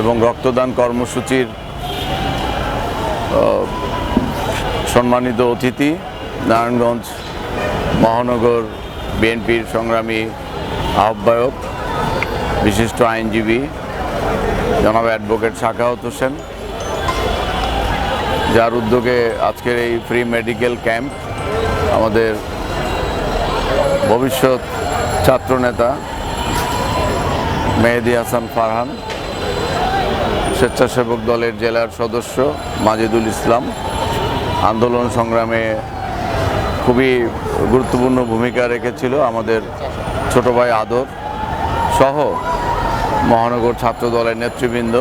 এবং রক্তদান কর্মসূচির সম্মানিত অতিথি, নারায়ণগঞ্জ মহানগর বিএনপির সংগ্রামী আহ্বায়ক, বিশিষ্ট আইনজীবী, জনাব অ্যাডভোকেট শাখাওয়াত হোসেন, যার উদ্যোগে আজকের এই ফ্রি মেডিকেল ক্যাম্প, আমাদের ভবিষ্যৎ ছাত্রনেতা মেহেদি হাসান ফারহান স্বেচ্ছাসেবক দলের জেলার সদস্য মাজেদুল ইসলাম। আন্দোলন সংগ্রামে খুবই গুরুত্বপূর্ণ ভূমিকা রেখেছিল আমাদের ছোট ভাই আদর সহ মহানগর ছাত্র দলের নেতৃবৃন্দ।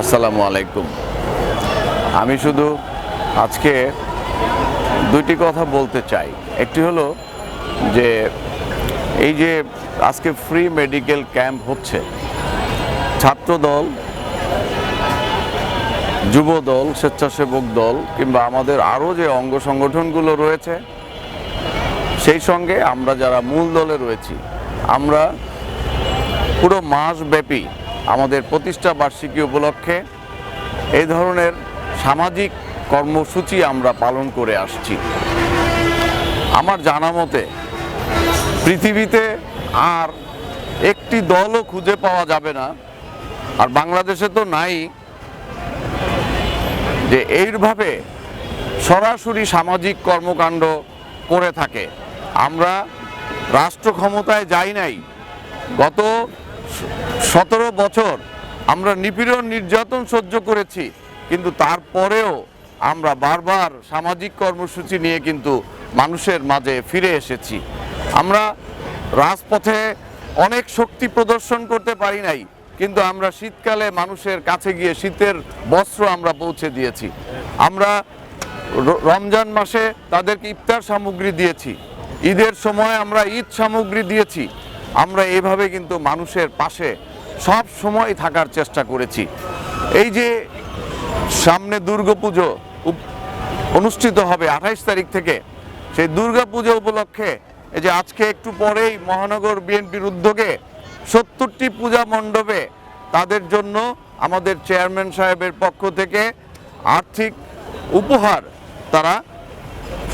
আসসালামু আলাইকুম। আমি শুধু আজকে দুইটি কথা বলতে চাই। একটি হলো যে এই যে আজকে ফ্রি মেডিকেল ক্যাম্প হচ্ছে ছাত্র দল যুব দল স্বেচ্ছাসেবক দল কিংবা আমাদের আরও যে অঙ্গ সংগঠনগুলো রয়েছে, সেই সঙ্গে আমরা যারা মূল দলে রয়েছি, আমরা পুরো মাসব্যাপী আমাদের প্রতিষ্ঠা বার্ষিকী উপলক্ষে এই ধরনের সামাজিক কর্মসূচি আমরা পালন করে আসছি। আমার জানা মতে, পৃথিবীতে আর একটি দলও খুঁজে পাওয়া যাবে না, আর বাংলাদেশে তো নাই যে এইভাবে সরাসরি সামাজিক কর্মকাণ্ড করে থাকে। আমরা রাষ্ট্র ক্ষমতায় যাই নাই। গত সতেরো বছর আমরা নিপীড়ন নির্যাতন সহ্য করেছি, কিন্তু তারপরেও আমরা বারবার সামাজিক কর্মসূচি নিয়ে কিন্তু মানুষের মাঝে ফিরে এসেছি। আমরা রাজপথে অনেক শক্তি প্রদর্শন করতে পারি নাই। কিন্তু আমরা শীতকালে মানুষের কাছে গিয়ে শীতের বস্ত্র আমরা পৌঁছে দিয়েছি। আমরা রমজান মাসে তাদেরকে ইফতার সামগ্রী দিয়েছি। ঈদের সময় আমরা ঈদ সামগ্রী দিয়েছি। আমরা এভাবে কিন্তু মানুষের পাশে সব সময় থাকার চেষ্টা করেছি। এই যে সামনে দুর্গাপুজো অনুষ্ঠিত হবে আঠাইশ তারিখ থেকে, সেই দুর্গাপুজো উপলক্ষে এই যে আজকে একটু পরেই মহানগর বিএনপির উদ্যোগে সত্তরটি পূজা মণ্ডপে তাদের জন্য আমাদের চেয়ারম্যান সাহেবের পক্ষ থেকে আর্থিক উপহার তারা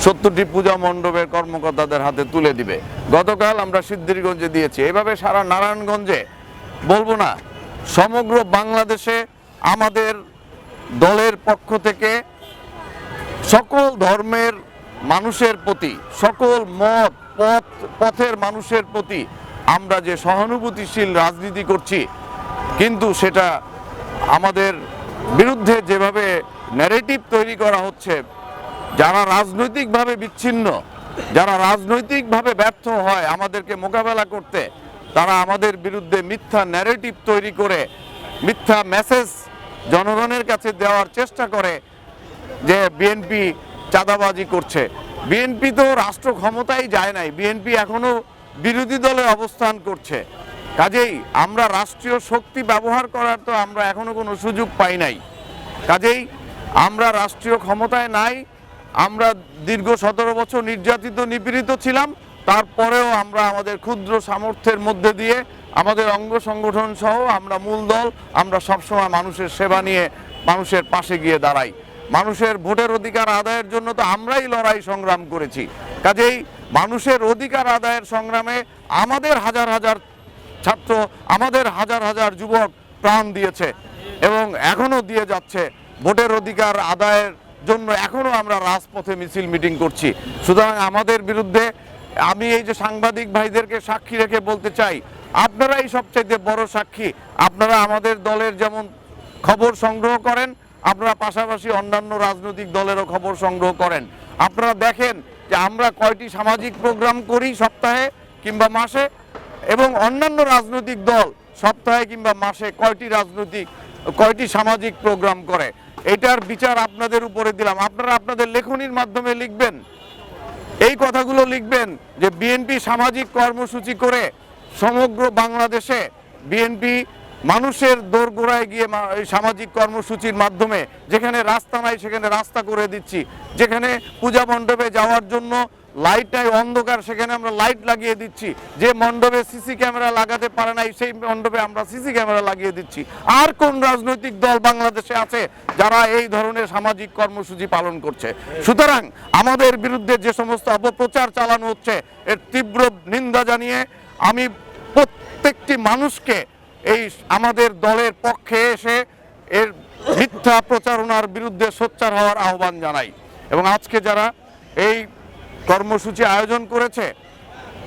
সত্তরটি পূজা মণ্ডপের কর্মকর্তাদের হাতে তুলে দিবে। গতকাল আমরা সিদ্ধিরগঞ্জে দিয়েছি। এভাবে সারা নারায়ণগঞ্জে, বলব না, সমগ্র বাংলাদেশে আমাদের দলের পক্ষ থেকে সকল ধর্মের মানুষের প্রতি, সকল মত, পথ, পথের মানুষের প্রতি আমরা যে সহানুভূতিশীল রাজনীতি করছি, কিন্তু সেটা আমাদের বিরুদ্ধে যেভাবে ন্যারেটিভ তৈরি করা হচ্ছে, যারা রাজনৈতিকভাবে বিচ্ছিন্ন, যারা রাজনৈতিকভাবে ব্যর্থ হয় আমাদেরকে মোকাবেলা করতে, তারা আমাদের বিরুদ্ধে মিথ্যা ন্যারেটিভ তৈরি করে, মিথ্যা মেসেজ জনগণের কাছে দেওয়ার চেষ্টা করে যে বিএনপি চাঁদাবাজি করছে। বিএনপি তো রাষ্ট্র ক্ষমতায় যায় নাই। বিএনপি এখনও বিরোধী দলে অবস্থান করছে। কাজেই আমরা রাষ্ট্রীয় শক্তি ব্যবহার করার তো আমরা এখনও কোনো সুযোগ পাই নাই। কাজেই আমরা রাষ্ট্রীয় ক্ষমতায় নাই, আমরা দীর্ঘ সতেরো বছর নির্যাতিত, নিপীড়িত ছিলাম, তারপরেও আমরা আমাদের ক্ষুদ্র সামর্থ্যের মধ্যে দিয়ে আমাদের অঙ্গ সংগঠন সহ আমরা মূল দল, আমরা সবসময় মানুষের সেবা নিয়ে মানুষের পাশে গিয়ে দাঁড়াই। মানুষের ভোটের অধিকার আদায়ের জন্য তো আমরাই লড়াই সংগ্রাম করেছি। কাজেই মানুষের অধিকার আদায়ের সংগ্রামে আমাদের হাজার হাজার ছাত্র, আমাদের হাজার হাজার যুবক প্রাণ দিয়েছে এবং এখনও দিয়ে যাচ্ছে। ভোটের অধিকার আদায়ের জন্য এখনও আমরা রাজপথে মিছিল মিটিং করছি। সুতরাং আমাদের বিরুদ্ধে আমি এই যে সাংবাদিক ভাইদেরকে সাক্ষী রেখে বলতে চাই, আপনারাই সবচাইতে বড় সাক্ষী। আপনারা আমাদের দলের যেমন খবর সংগ্রহ করেন, আপনারা পাশাপাশি অন্যান্য রাজনৈতিক দলেরও খবর সংগ্রহ করেন। আপনারা দেখেন যে আমরা কয়টি সামাজিক প্রোগ্রাম করি সপ্তাহে কিংবা মাসে, এবং অন্যান্য রাজনৈতিক দল সপ্তাহে কিংবা মাসে কয়টি রাজনৈতিক, কয়টি সামাজিক প্রোগ্রাম করে? এটার বিচার আপনাদের উপরে দিলাম। আপনারা আপনাদের লেখনির মাধ্যমে লিখবেন। এই কথাগুলো লিখবেন যে বিএনপি সামাজিক কর্মসূচি করে সমগ্র বাংলাদেশে বিএনপি মানুষের দোরগোড়ায় গিয়ে সামাজিক কর্মসূচির মাধ্যমে যেখানে রাস্তা নাই, সেখানে রাস্তা করে দিচ্ছি। যেখানে পূজা মণ্ডপে যাওয়ার জন্য লাইট নাই অন্ধকার, সেখানে আমরা লাইট লাগিয়ে দিচ্ছি। যে মণ্ডপে সিসি ক্যামেরা লাগাতে পারে নাই, সেই মণ্ডপে আমরা সিসি ক্যামেরা লাগিয়ে দিচ্ছি। আর কোন রাজনৈতিক দল বাংলাদেশে আছে যারা এই ধরনের সামাজিক কর্মসূচি পালন করছে? সুতরাং আমাদের বিরুদ্ধে যে সমস্ত অপপ্রচার চালানো হচ্ছে, এর তীব্র নিন্দা জানিয়ে আমি প্রত্যেকটি মানুষকে এই আমাদের দলের পক্ষে এসে এর মিথ্যা প্রচারণার বিরুদ্ধে সোচ্চার হওয়ার আহ্বান জানাই। এবং আজকে যারা এই কর্মসূচি আয়োজন করেছে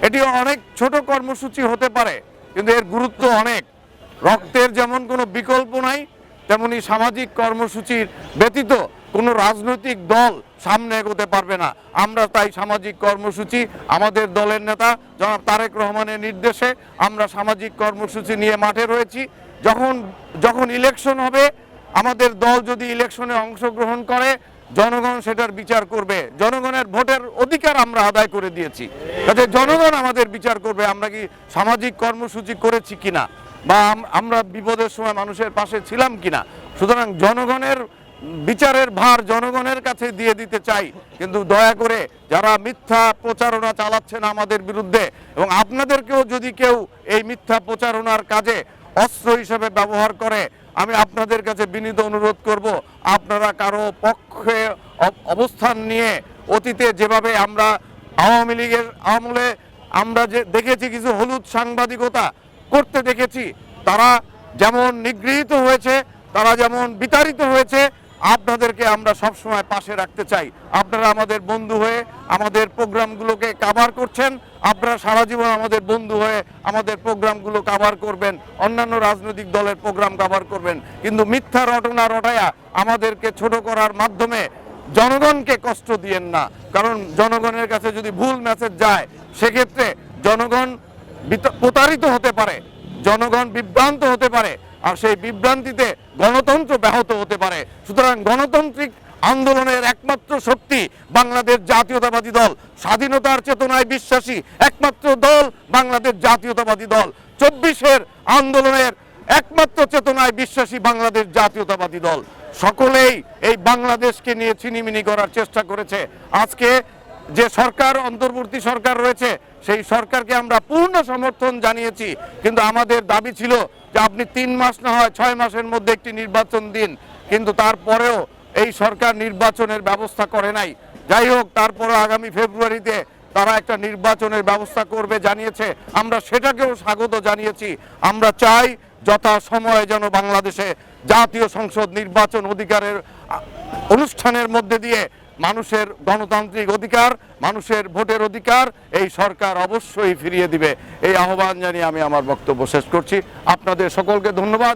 এটি অনেক ছোট কর্মসূচি হতে পারে, কিন্তু এর গুরুত্ব অনেক। রক্তের যেমন কোনো বিকল্প নাই, তেমনি সামাজিক কর্মসূচির ব্যতীত কোনো রাজনৈতিক দল সামনে এগোতে পারবে না। আমরা তাই সামাজিক কর্মসূচি আমাদের দলের নেতা জনাব তারেক রহমানের নির্দেশে আমরা সামাজিক কর্মসূচি নিয়ে মাঠে রয়েছি। যখন যখন ইলেকশন হবে, আমাদের দল যদি ইলেকশনে অংশগ্রহণ করে, জনগণ সেটার বিচার করবে। জনগণের ভোটের অধিকার আমরা আদায় করে দিয়েছি। তাতে জনগণ আমাদের বিচার করবে, আমরা কি সামাজিক কর্মসূচি করেছি কিনা? বা আমরা বিপদের সময় মানুষের পাশে ছিলাম কিনা? সুতরাং জনগণের বিচারের ভার জনগণের কাছে দিয়ে দিতে চাই। কিন্তু দয়া করে যারা মিথ্যা প্রচারণা চালাচ্ছেন আমাদের বিরুদ্ধে এবং আপনাদেরকেও যদি কেউ এই মিথ্যা প্রচারণার কাজে অস্ত্র হিসেবে ব্যবহার করে, আমি আপনাদের কাছে বিনীত অনুরোধ করব, আপনারা কারও পক্ষে অব- অবস্থান নিয়ে অতীতে যেভাবে আমরা আওয়ামী লীগের আমলে আমরা যে দেখেছি কিছু হলুদ সাংবাদিকতা করতে দেখেছি, তারা যেমন নিগৃহীত হয়েছে, তারা যেমন বিতাড়িত হয়েছে আপনাদেরকে আমরা সবসময় পাশে রাখতে চাই। আপনারা আমাদের বন্ধু হয়ে আমাদের প্রোগ্রামগুলোকে কাভার করছেন। আপনারা সারা জীবন আমাদের বন্ধু হয়ে আমাদের প্রোগ্রামগুলো কাভার করবেন। অন্যান্য রাজনৈতিক দলের প্রোগ্রাম কাভার করবেন। কিন্তু মিথ্যা রটনা রটায়া আমাদেরকে ছোট করার মাধ্যমে জনগণকে কষ্ট দিয়েন না। কারণ জনগণের কাছে যদি ভুল মেসেজ যায়, সেক্ষেত্রে জনগণ প্রতারিত হতে পারে। জনগণ বিভ্রান্ত হতে পারে। আর সেই বিভ্রান্তিতে গণতন্ত্র ব্যাহত হতে পারে। সুতরাং গণতান্ত্রিক আন্দোলনের একমাত্র শক্তি বাংলাদেশ জাতীয়তাবাদী দল। স্বাধীনতার চেতনায় বিশ্বাসী একমাত্র দল বাংলাদেশ জাতীয়তাবাদী দল। চব্বিশের আন্দোলনের একমাত্র চেতনায় বিশ্বাসী বাংলাদেশ জাতীয়তাবাদী দল। সকলেই এই বাংলাদেশকে নিয়ে ছিনিমিনি করার চেষ্টা করেছে। আজকে যে সরকার, অন্তর্বর্তী সরকার রয়েছে সেই সরকারকে আমরা পূর্ণ সমর্থন জানিয়েছি, কিন্তু আমাদের দাবি ছিল যে আপনি তিন মাস না হয় ছয় মাসের মধ্যে একটি নির্বাচন দিন, কিন্তু তারপরেও এই সরকার নির্বাচনের ব্যবস্থা করে নাই। যাই হোক, তারপরে আগামী ফেব্রুয়ারিতে তারা একটা নির্বাচনের ব্যবস্থা করবে জানিয়েছে, আমরা সেটাকেও স্বাগত জানিয়েছি। আমরা চাই যথা সময়ে যেন বাংলাদেশে জাতীয় সংসদ নির্বাচন অধিকারের অনুষ্ঠানের মধ্যে দিয়ে মানুষের গণতান্ত্রিক অধিকার, মানুষের ভোটের অধিকার, এই সরকার অবশ্যই ফিরিয়ে দিবে। এই আহ্বান জানিয়ে আমি আমার বক্তব্য শেষ করছি। আপনাদের সকলকে ধন্যবাদ।